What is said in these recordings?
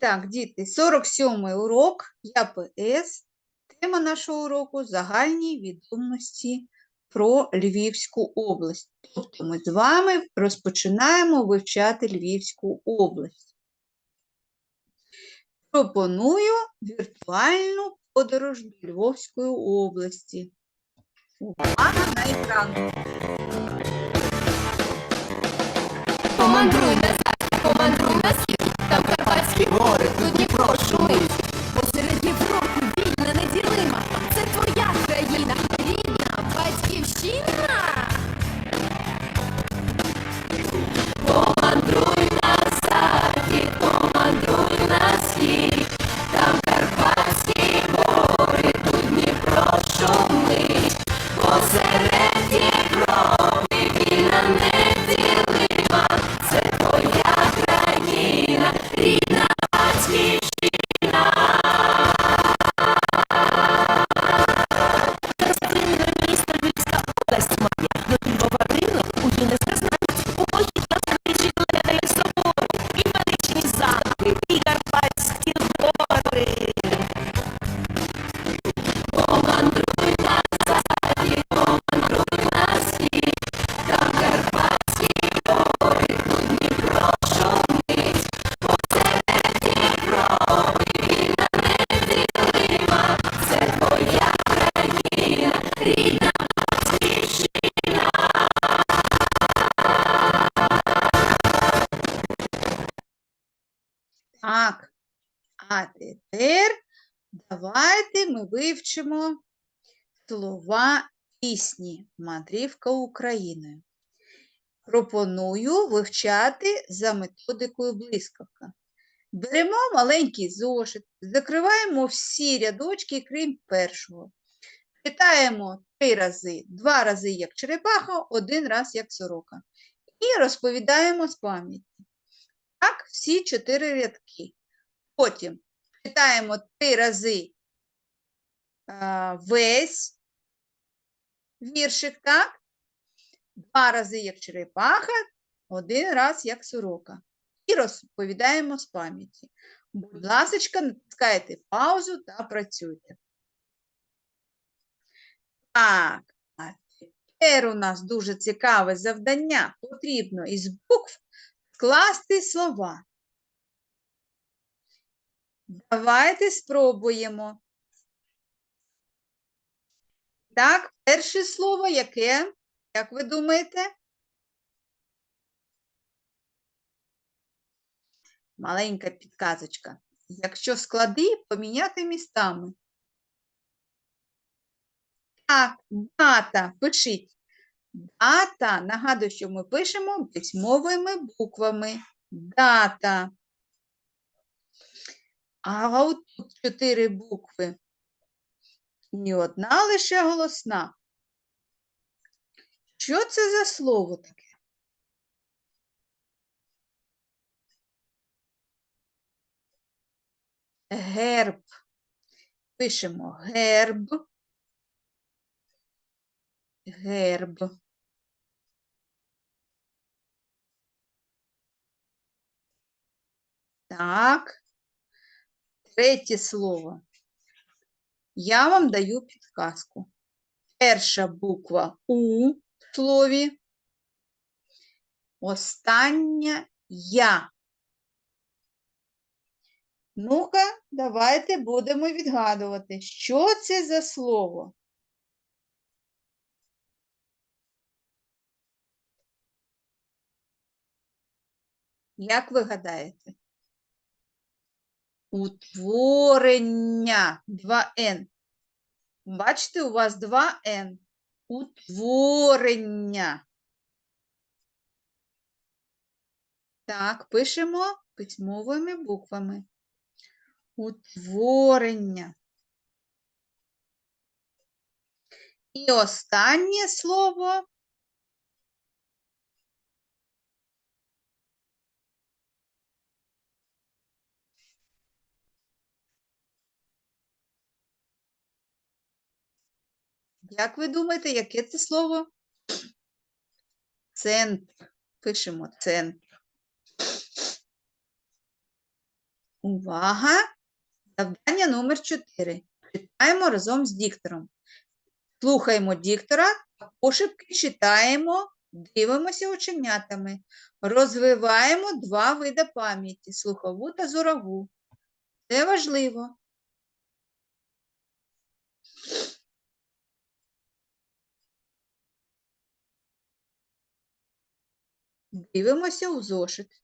Так, діти, 47-й урок ЯПС. Тема нашого уроку загальні відомості про Львівську область. Тобто ми з вами розпочинаємо вивчати Львівську область. Пропоную віртуальну подорож до Львовської області. Увага на екран. Ми вивчимо слова пісні Мандрівка Україною. Пропоную вивчати за методикою блискавка. Беремо маленький зошит, закриваємо всі рядочки, крім першого. Читаємо три рази, два рази як черепаха, один раз як сорока. І розповідаємо з пам'яті. Так, всі чотири рядки. Потім читаємо три рази весь віршик, так? Два рази як черепаха, один раз як сорока. І розповідаємо з пам'яті. Будь ласка, натискайте паузу та працюйте. Так, а тепер у нас дуже цікаве завдання. Потрібно із букв скласти слова. Давайте спробуємо. Так, перше слово яке? Як ви думаєте? Маленька підказочка. Якщо склади поміняти містами. Так, дата. Пишіть. Дата. Нагадую, що ми пишемо письмовими буквами. Дата. А от тут чотири букви. І одна лише голосна. Що це за слово таке? Герб. Пишемо герб. Герб. Так. Третє слово. Я вам даю підказку. Перша буква У в слові. Остання Я. Ну-ка, давайте будемо відгадувати, що це за слово. Як ви гадаєте? Утворення. 2Н. Бачите, у вас 2Н. Утворення. Так, пишемо письмовими буквами. Утворення. І останнє слово Як ви думаєте, яке це слово? Центр. Пишемо центр. Увага! Завдання номер 4. Читаємо разом з диктором. Слухаємо диктора, пошепки читаємо, дивимося оченятами. Розвиваємо два види пам'яті слухову та зорову. Це важливо. Дивимося у зошит.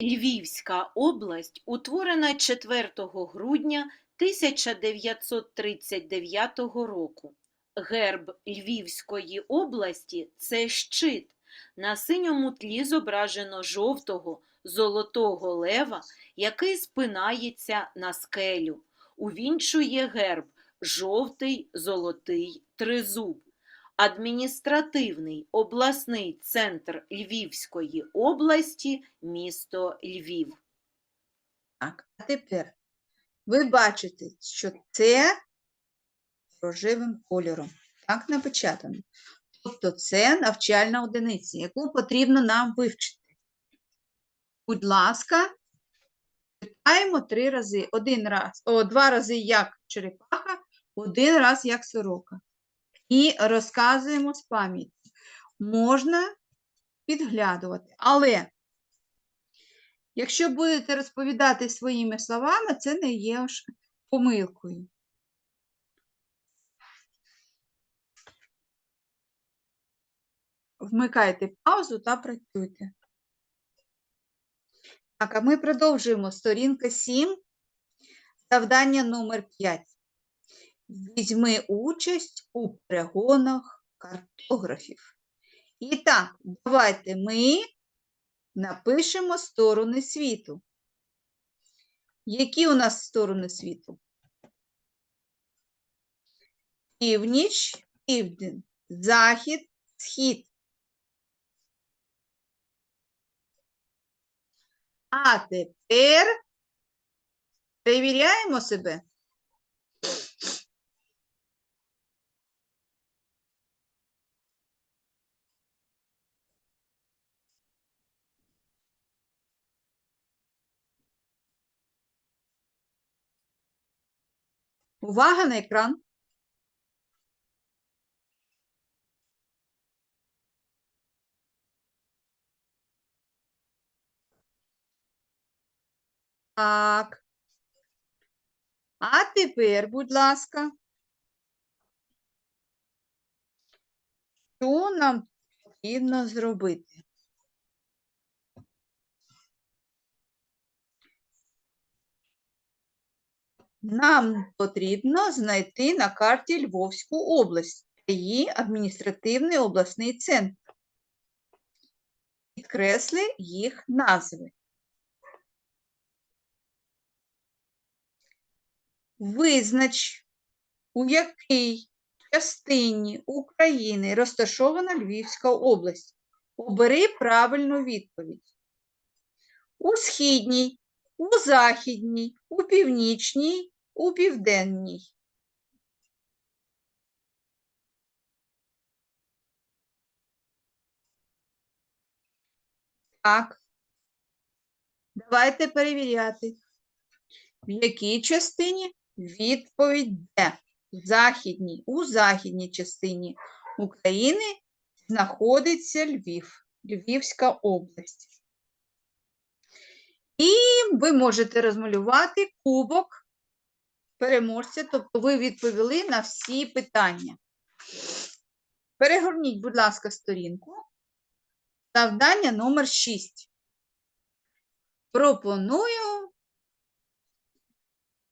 Львівська область утворена 4 грудня 1939 року. Герб Львівської області це щит. На синьому тлі зображено жовтого золотого лева, який спинається на скелю. Увінчує герб жовтий золотий тризуб. Адміністративний обласний центр Львівської області місто Львів. Так, а тепер ви бачите, що це рожевим кольором. Так напечатано. Тобто це навчальна одиниця, яку потрібно нам вивчити. Будь ласка, читаємо три рази. Один раз, о, два рази як черепаха, один раз як сорока. І розказуємо з пам'яті. Можна підглядувати, але Якщо будете розповідати своїми словами, це не є помилкою. Вмикайте паузу та працюйте. Так, а ми продовжуємо. Сторінка 7, завдання номер 5. Візьми участь у перегонах картографів. І так, давайте ми Напишемо сторони світу. Які у нас сторони світу? Північ, південь, захід, схід. А тепер перевіряємо себе. Увага на екран. Так. А тепер, будь ласка, що нам потрібно зробити? Нам потрібно знайти на карті Львовську область та її адміністративний обласний центр. Підкресли їх назви. Визнач, у якій частині України розташована Львівська область. Обери правильну відповідь. У східній, у західній, у північній, у південній. Так. Давайте перевіряти. В якій частині? Відповідь Д. В західній. У західній частині України знаходиться Львів, Львівська область. І ви можете розмалювати кубок переможця, тобто ви відповіли на всі питання. Перегорніть, будь ласка, сторінку. Завдання номер 6. Пропоную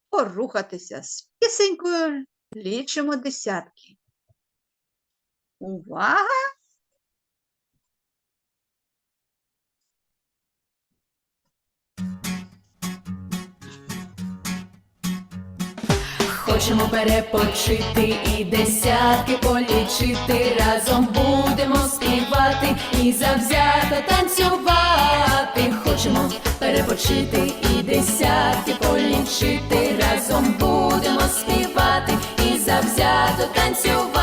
порухатися з пісенькою, лічимо десятки. Увага! Хочемо перепочити і десятки полічити. Разом будемо співати і завзято танцювати. Хочемо перепочити і десятки полічити. Разом будемо співати і завзято танцювати.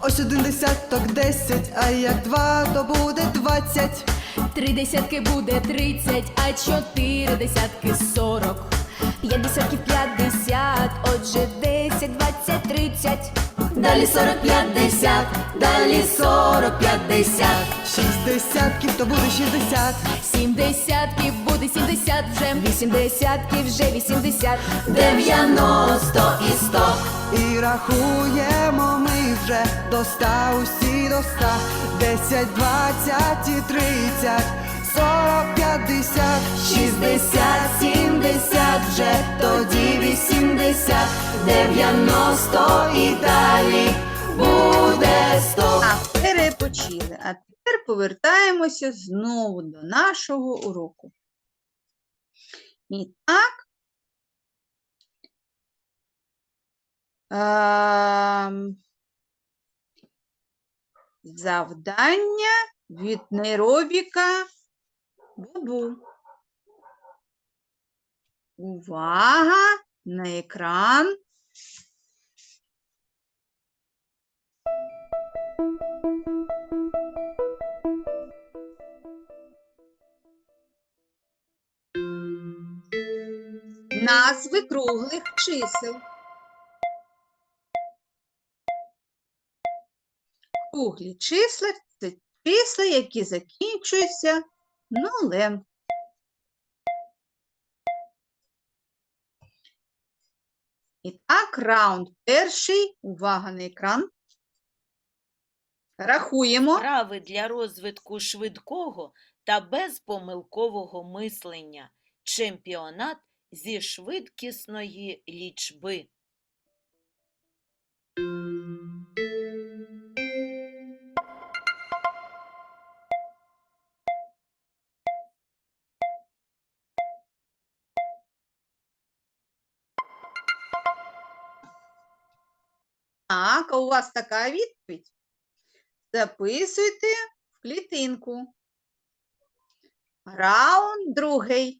Ось один десяток десять, а як два, то буде двадцять. Три десятки буде тридцять, а чотири десятки сорок. П'ять десятків п'ятдесят, отже десять, двадцять, тридцять. Далі сорок п'ятдесят, далі сорок п'ятдесят. Шість десятків, то буде шістдесят. Сім десятків буде сімдесят вже. Вісім десятків вже вісімдесят. Дев'яносто і сто. І рахуємо ми вже до ста, усі до ста. Десять, двадцять і тридцять, сорок, п'ятдесят, Шістдесят, сімдесят вже, тоді вісімдесят, дев'яносто і далі буде сто. Так, перепочили. А тепер повертаємося знову до нашого уроку. І так. ем, Завдання від нейробіка Бубу. Увага на екран. Назви круглих чисел. Круглі числа це числа, які закінчуються нулем. І так, раунд перший. Увага на екран. Рахуємо. Вправи для розвитку швидкого та безпомилкового мислення. Чемпіонат зі швидкісної лічби. Так, а у вас така відповідь? Записуйте в клітинку. Раунд другий.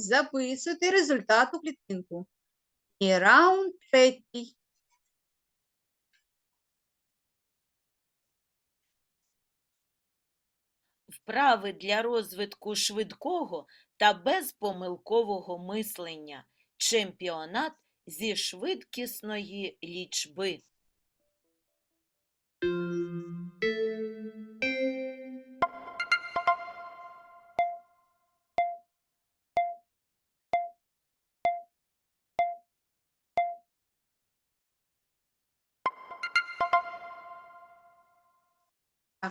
Записуйте результат у клітинку. І раунд третій. Вправи для розвитку швидкого та безпомилкового мислення. Чемпіонат зі швидкісної лічби.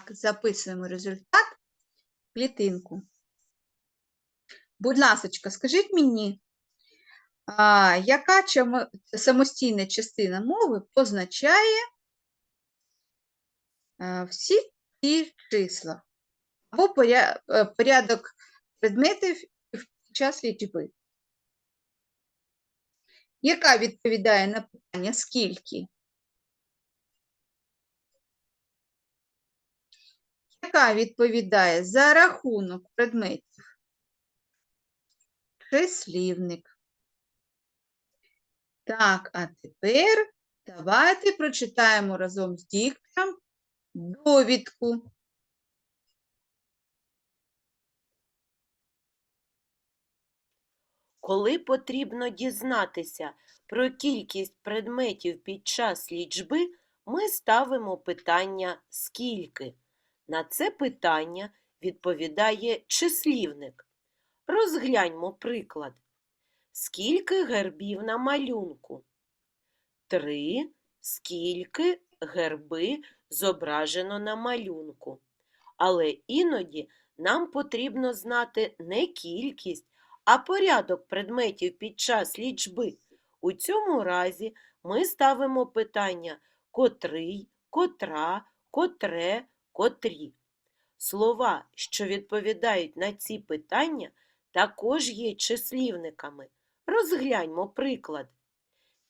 Записуємо результат клітинку. Будь ласочка, скажіть мені, а, яка самостійна частина мови позначає всі ці числа або е, порядок предметів під час лічби? Яка відповідає на питання скільки? Яка відповідає за рахунок предметів? Числівник. Так, а тепер давайте прочитаємо разом з діктором довідку. Коли потрібно дізнатися про кількість предметів під час лічби, ми ставимо питання «скільки?». На це питання відповідає числівник. Розгляньмо приклад. Скільки гербів на малюнку? Три. Скільки герби зображено на малюнку? Але іноді нам потрібно знати не кількість, а порядок предметів під час лічби. У цьому разі ми ставимо питання котрий, котра, котре, котрі. Слова, що відповідають на ці питання, також є числівниками. Розгляньмо приклад.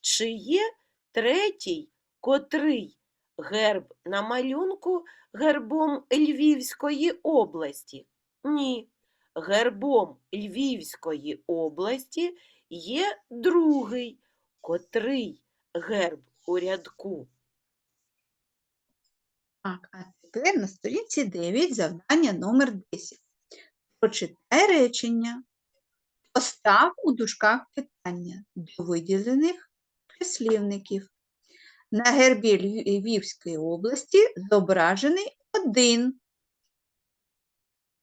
Чи є третій, котрий герб на малюнку гербом Львівської області? Ні. Гербом Львівської області є другий, котрий герб у рядку. Так, а тепер на сторінці 9 завдання номер 10. Прочитай речення. Постав у дужках питання до виділених прислівників. На гербі Львівської області зображений один.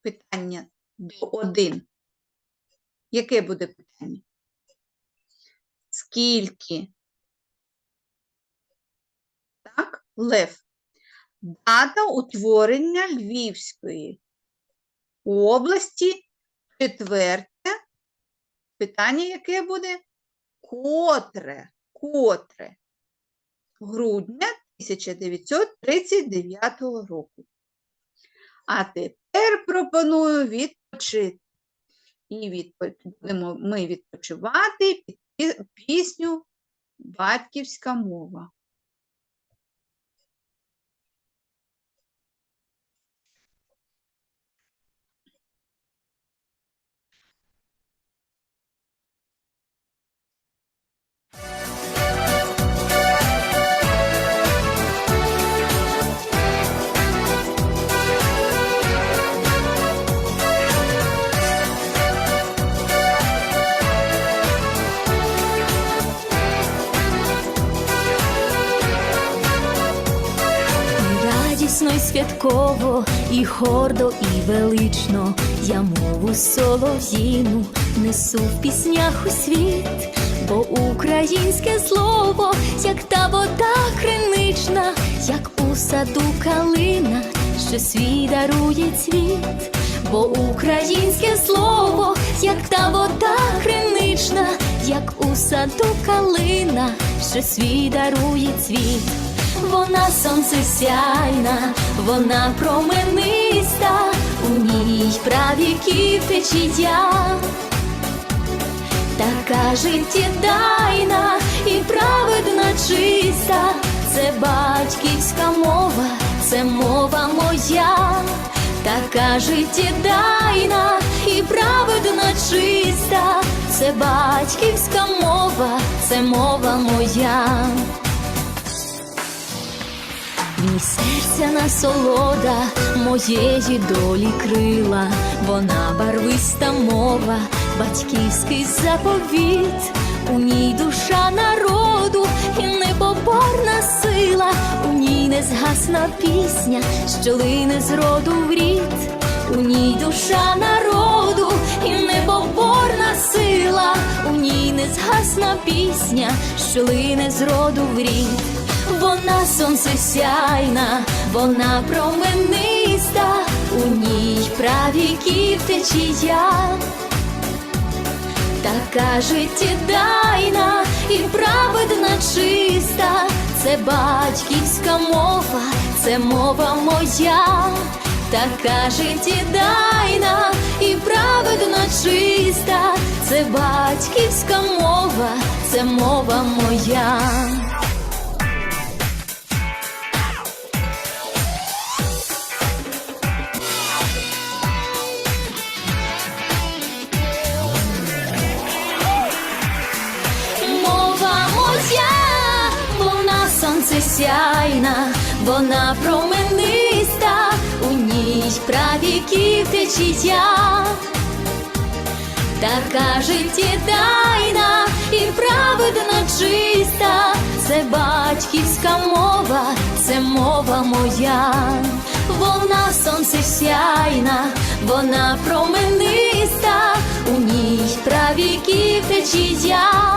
Питання до один. Яке буде питання? Скільки? Так, Лев. Дата утворення Львівської області четверте. Питання яке буде? Котре, котре грудня 1939 року. А тепер пропоную відпочити. І відпо- будемо ми відпочивати під пісню Батьківська мова. Радісно й святково, і гордо, і велично. Я мову солов'їну несу в піснях у світ, бо українське слово, як та вода кринична, як у саду калина, що свій дарує цвіт, бо українське слово, як та вода кринична, як у саду калина, що свій дарує цвіт. Вона сонце сяйна, вона промениста, у ній правіків течія. Така життєдайна і праведна чиста, це батьківська мова, це мова моя, така життєдайна і праведна чиста, це батьківська мова, це мова моя. В ній серця насолода моєї долі крила, вона барвиста мова, батьківський заповіт, у ній душа народу і непоборна сила, у ній незгасна пісня, що лине з роду в рід, у ній душа народу і непоборна сила, у ній незгасна пісня, що лине з роду в рід. Вона сонце сяйна, вона промениста, у ній правіків течія, така життєдайна і праведна чиста, це батьківська мова, це мова моя, така життєдайна і праведна чиста, це батьківська мова, це мова моя. Сяйна, вона промениста, у ній правіків течія, така життєдайна і праведна чиста, це батьківська мова, це мова моя, вона сонце сяйна, вона промениста, у ній правіків течія.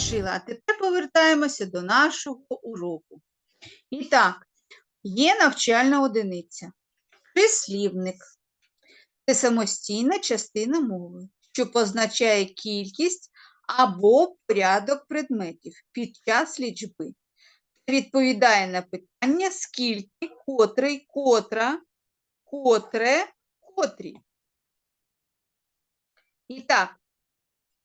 Відпочила. А тепер повертаємося до нашого уроку. І так, є навчальна одиниця. Прислівник це самостійна частина мови, що позначає кількість або порядок предметів під час лічби. Відповідає на питання, скільки, котрий, котра, котре, котрі. І так,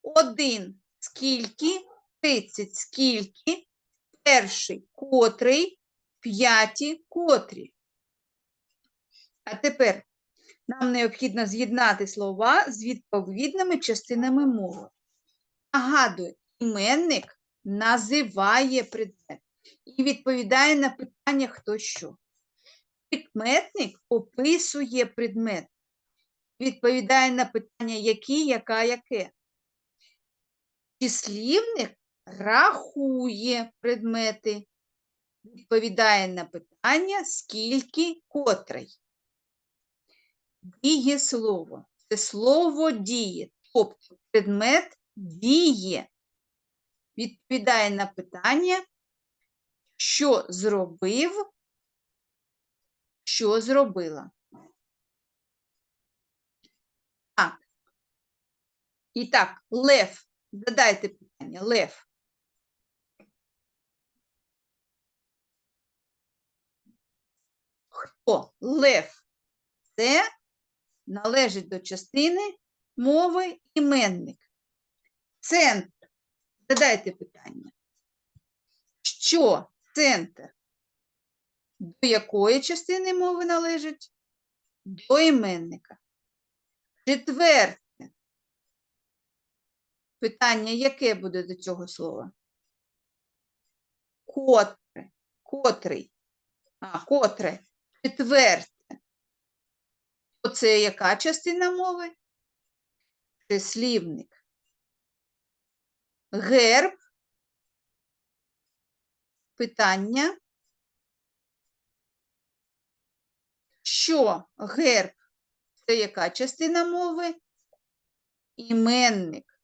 один скільки, тридцять скільки, перший котрий, п'яті котрі. А тепер нам необхідно з'єднати слова з відповідними частинами мови. Нагадую, іменник називає предмет і відповідає на питання хто що. Прикметник описує предмет, відповідає на питання який, яка, яке. Числівник рахує предмети, відповідає на питання, скільки котрий. Дієслово – це слово діє, тобто предмет діє. Відповідає на питання, що зробив, що зробила. Так. І так, лев. Задайте питання, лев. Хто? Лев. Це належить до частини мови іменник. Центр. Задайте питання. Що центр? До якої частини мови належить? До іменника. Четверте. Питання, яке буде до цього слова? Котре. Котрий. А, котре. Четверте. Оце яка частина мови? Числівник. Герб. Питання. Що герб? Це яка частина мови? Іменник.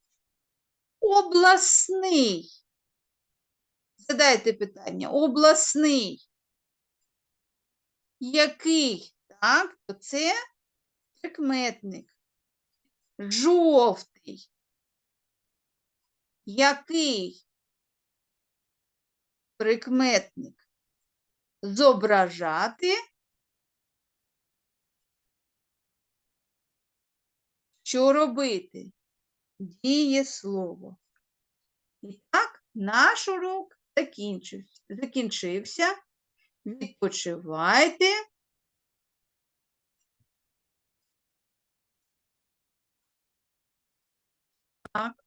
Обласний. Задайте питання. Обласний. Який? Так, то це прикметник. Жовтий. Який? Прикметник. Зображати. Що робити? Дієслово. І так, наш урок закінчився. Відпочивайте. Так.